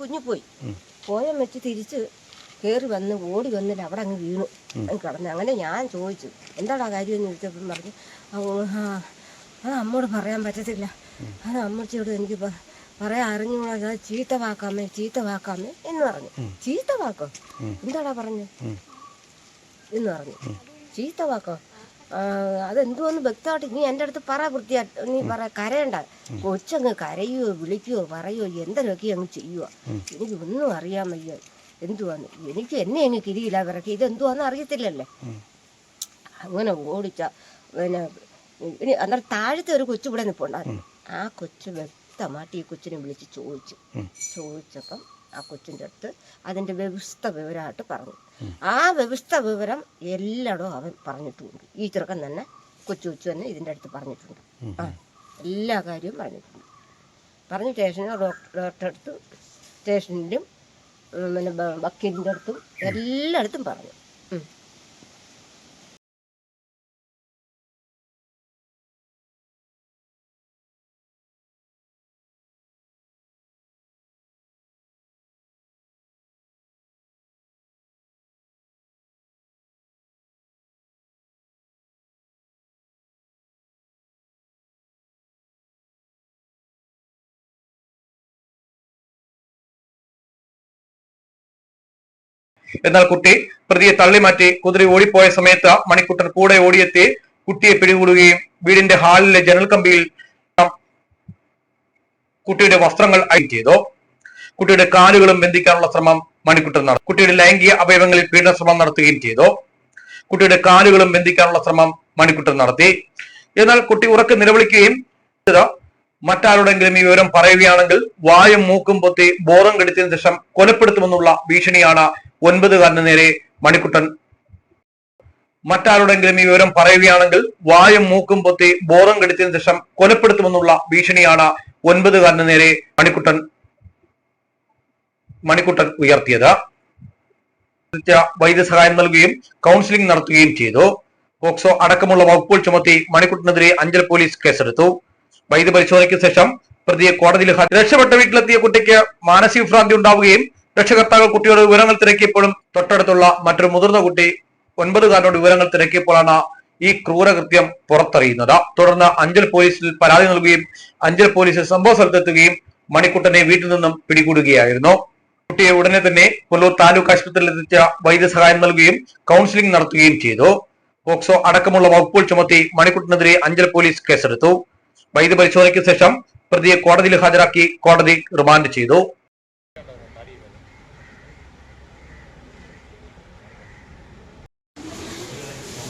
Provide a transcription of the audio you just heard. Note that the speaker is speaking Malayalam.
കുഞ്ഞു പോയി പോയ വെച്ച് തിരിച്ച് കയറി വന്ന് ഓടി വന്നിട്ട് അവിടെ അങ്ങ് വീണു. അങ്ങ് കിടന്നു. അങ്ങനെ ഞാൻ ചോദിച്ചു എന്താടാ കാര്യം? എന്ന് ചോദിച്ചപ്പം പറഞ്ഞു "ആ, അത് അമ്മോട് പറയാൻ പറ്റത്തില്ല. അത് അമ്മച്ചിയോട് എനിക്ക് പറയാൻ അറിഞ്ഞുകൂടാ. ചീത്ത വാക്കാമേ ചീത്ത വാക്കാമേ എന്ന് പറഞ്ഞു. ചീത്ത വാക്കോ എന്താടാ പറഞ്ഞു? എന്ന് പറഞ്ഞു. ചീത്ത വാക്കോ അതെന്തുവെന്ന് വ്യക്തമായിട്ട് നീ എന്റെ അടുത്ത് പറ വൃത്തിയായിട്ട് നീ പറ കരയണ്ട. കൊച്ചങ്ങ് കരയുവോ വിളിക്കുവോ പറയോ എന്തെങ്കിലുമൊക്കെ അങ്ങ് ചെയ്യുക എനിക്ക് ഒന്നും അറിയാൻ വയ്യ. എന്തുവാന്ന്? എനിക്ക് എന്നെ അങ്ങ് കിരിയില്ല പിറക്കി ഇതെന്തുവാന്ന് അറിയത്തില്ലല്ലേ? അങ്ങനെ ഓടിച്ച പിന്നെ ഇനി അന്നേരം താഴത്തെ ഒരു കൊച്ചു ഇവിടെ നിൽപ്പുണ്ടായിരുന്നു ആ കൊച്ചു വ്യക്തമായിട്ട് ഈ കൊച്ചിനെ വിളിച്ച് ചോദിച്ചു. ചോദിച്ചപ്പം ആ കൊച്ചിന്റെ അടുത്ത് അതിന്റെ വ്യവസ്ഥ വിവരമായിട്ട് പറഞ്ഞു. ആ വ്യവസ്ഥ വിവരം എല്ലായിടും അവൻ പറഞ്ഞിട്ടുണ്ട്. ഈ ചെറുക്കൻ തന്നെ കൊച്ചു കൊച്ചു തന്നെ ഇതിന്റെ അടുത്ത് പറഞ്ഞിട്ടുണ്ട്. ആ എല്ലാ കാര്യവും പറഞ്ഞിട്ടുണ്ട്. പറഞ്ഞ് സ്റ്റേഷനിൽ ഡോക്ടറുടെ അടുത്തും സ്റ്റേഷനിലും പിന്നെ വക്കീലിന്റെ അടുത്തും എല്ലായിടത്തും പറഞ്ഞു. എന്നാൽ കുട്ടി പ്രതിയെ തള്ളിമാറ്റി കുതിരി ഓടിപ്പോയ സമയത്ത് മണിക്കുട്ടൻ കൂടെ ഓടിയെത്തി കുട്ടിയെ പിടികൂടുകയും വീടിന്റെ ഹാളിലെ ജനൽ കമ്പിയിൽ കുട്ടിയുടെ വസ്ത്രങ്ങൾ അയൻ ചെയ്തു. കുട്ടിയുടെ കാലുകളും ബന്ധിക്കാനുള്ള ശ്രമം മണിക്കുട്ടൻ നടത്തി കുട്ടിയുടെ ലൈംഗിക അവയവങ്ങളിൽ പീഡന ശ്രമം നടത്തുകയും ചെയ്തു. കുട്ടിയുടെ കാലുകളും ബന്ധിക്കാനുള്ള ശ്രമം മണിക്കുട്ടൻ നടത്തി. എന്നാൽ കുട്ടി ഉറക്കെ നിലവിളിക്കുകയും മറ്റാരോടെങ്കിലും ഈ വിവരം പറയുകയാണെങ്കിൽ വായും മൂക്കും പൊത്തി ബോധം കെടുത്തിയതിനു ശേഷം കൊലപ്പെടുത്തുമെന്നുള്ള ഭീഷണിയാണ് ഒൻപതുകാരന് നേരെ മണിക്കുട്ടൻ. മറ്റാരോടെങ്കിലും ഈ വിവരം പറയുകയാണെങ്കിൽ വായും മൂക്കും പൊത്തി ബോധം കെടുത്തിയതിനു ശേഷം കൊലപ്പെടുത്തുമെന്നുള്ള ഭീഷണിയാണ് ഒൻപതുകാരന് നേരെ മണിക്കുട്ടൻ. മണിക്കുട്ടൻ ഉയർത്തിയത്. വൈദ്യസഹായം നൽകുകയും കൗൺസിലിംഗ് നടത്തുകയും ചെയ്തു. പോക്സോ അടക്കമുള്ള വകുപ്പുകൾ ചുമത്തി മണിക്കുട്ടനെതിരെ അഞ്ചൽ പോലീസ് കേസെടുത്തു. വൈദ്യ പരിശോധനയ്ക്ക് ശേഷം പ്രതിയെ കോടതിയിൽ രക്ഷപ്പെട്ട വീട്ടിലെത്തിയ കുട്ടിക്ക് മാനസിക ഭ്രാന്തി ഉണ്ടാവുകയും രക്ഷകർത്താക്കൾ കുട്ടിയോട് വിവരങ്ങൾ തിരക്കിയപ്പോഴും തൊട്ടടുത്തുള്ള മറ്റൊരു മുതിർന്ന കുട്ടി ഒൻപതുകാരനോട് വിവരങ്ങൾ തിരക്കിയപ്പോഴാണ് ഈ ക്രൂരകൃത്യം പുറത്തറിയുന്നത്. തുടർന്ന് അഞ്ചൽ പോലീസിൽ പരാതി നൽകുകയും അഞ്ചൽ പോലീസ് സംഭവ സ്ഥലത്തെത്തുകയും മണിക്കുട്ടനെ വീട്ടിൽ നിന്നും പിടികൂടുകയായിരുന്നു. കുട്ടിയെ ഉടനെ തന്നെ പുല്ലൂർ താലൂക്ക് ആശുപത്രിയിൽ എത്തിച്ച വൈദ്യസഹായം നൽകുകയും കൗൺസിലിംഗ് നടത്തുകയും ചെയ്തു. പോക്സോ അടക്കമുള്ള വകുപ്പുകൾ ചുമത്തി മണിക്കുട്ടനെതിരെ അഞ്ചൽ പോലീസ് കേസെടുത്തു. വൈദ്യ പരിശോധനയ്ക്ക് ശേഷം പ്രതിയെ കോടതിയിൽ ഹാജരാക്കി കോടതി റിമാൻഡ് ചെയ്തു.